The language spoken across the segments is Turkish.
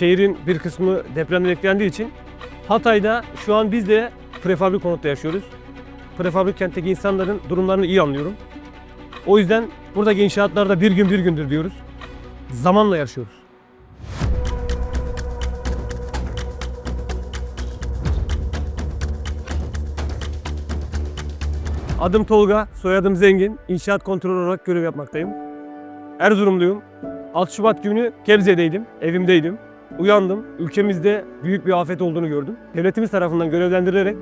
Şehrin bir kısmı depremden etkilendiği için Hatay'da şu an biz de prefabrik konutta yaşıyoruz. Prefabrik kentteki insanların durumlarını iyi anlıyorum. O yüzden buradaki inşaatlarda bir gün bir gündür diyoruz. Zamanla yaşıyoruz. Adım Tolga, soyadım Zengin. İnşaat kontrol olarak görev yapmaktayım. Erzurumluyum. 6 Şubat günü Gebze'deydim, evimdeydim. Uyandım, ülkemizde büyük bir afet olduğunu gördüm. Devletimiz tarafından görevlendirilerek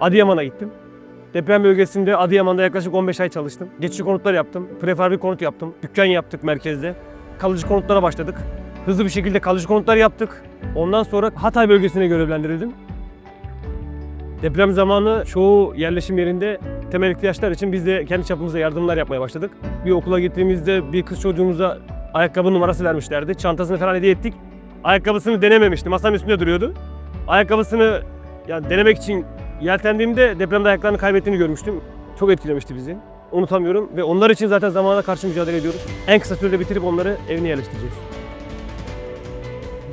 Adıyaman'a gittim. Deprem bölgesinde Adıyaman'da yaklaşık 15 ay çalıştım. Geçici konutlar yaptım, prefabrik konut yaptım, dükkan yaptık merkezde. Kalıcı konutlara başladık. Hızlı bir şekilde kalıcı konutlar yaptık. Ondan sonra Hatay bölgesine görevlendirildim. Deprem zamanı çoğu yerleşim yerinde temel ihtiyaçlar için biz de kendi çapımızda yardımlar yapmaya başladık. Bir okula gittiğimizde bir kız çocuğumuza ayakkabı numarası vermişlerdi. Çantasını falan hediye ettik. Ayakkabısını denememişti. Masanın üstünde duruyordu. Ayakkabısını yani denemek için yeltendiğimde depremde ayaklarını kaybettiğini görmüştüm. Çok etkilemişti bizi. Unutamıyorum ve onlar için zaten zamana karşı mücadele ediyoruz. En kısa sürede bitirip onları evine yerleştireceğiz.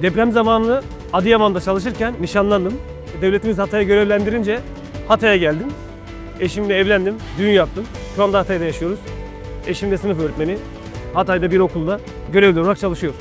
Deprem zamanı Adıyaman'da çalışırken nişanlandım. Devletimiz Hatay'a görevlendirince Hatay'a geldim. Eşimle evlendim, düğün yaptım. Şu anda Hatay'da yaşıyoruz. Eşim de sınıf öğretmeni. Hatay'da bir okulda görevli olarak çalışıyor.